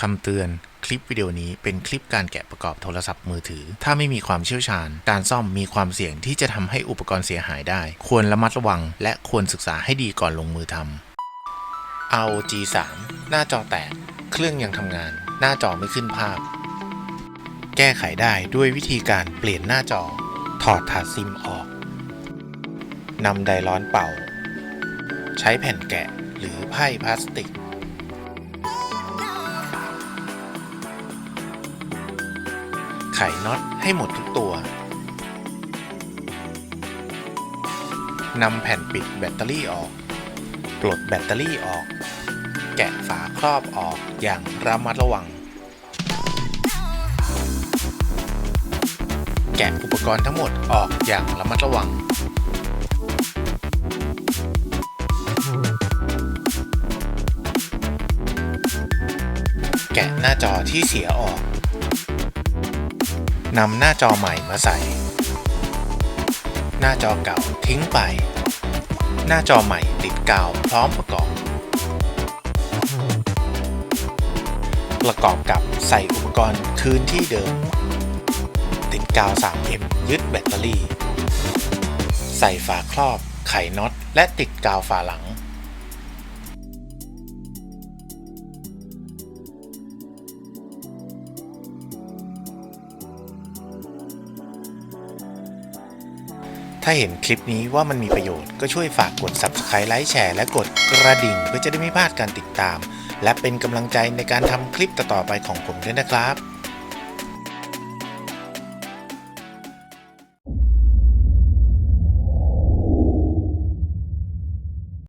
คำเตือนคลิปวิดีโอนี้เป็นคลิปการแกะประกอบโทรศัพท์มือถือ ถ้าไม่มีความเชี่ยวชาญ การซ่อมมีความเสี่ยงที่จะทำให้อุปกรณ์เสียหายได้ ควรระมัดระวัง และควรศึกษาให้ดีก่อนลงมือทำ ROG 3หน้าจอแตก เครื่องยังทำงาน หน้าจอไม่ขึ้นภาพ แก้ไขได้ด้วยวิธีการเปลี่ยนหน้าจอ ถอดถาดซิมออกนำไดร้อนเป่า ใช้แผ่นแกะหรือไพ่พลาสติก ไขน็อตให้หมดทุกตัวนำแผ่นปิดแบตเตอรี่ออก ปลดแบตเตอรี่ออก แกะฝาครอบออกอย่างระมัดระวัง แกะอุปกรณ์ทั้งหมดออกอย่างระมัดระวัง แกะหน้าจอที่เสียออก นำหน้าจอใหม่มาใส่ หน้าจอเก่าทิ้งไป หน้าจอใหม่ติดกาวพร้อมประกอบ ประกอบกับใส่อุปกรณ์คืนที่เดิม ติดกาว 3M ยึดแบตเตอรี่ ใส่ฝาครอบไขน็อตและติดกาวฝาหลัง ถ้าเห็นคลิปนี้ว่ามันมีประโยชน์ก็ช่วยฝากกด Subscribe ไลค์แชร์และกดกระดิ่ง เพื่อจะได้ไม่พลาดการติดตาม และเป็นกำลังใจในการทำคลิปต่อๆไปของผมด้วยนะครับ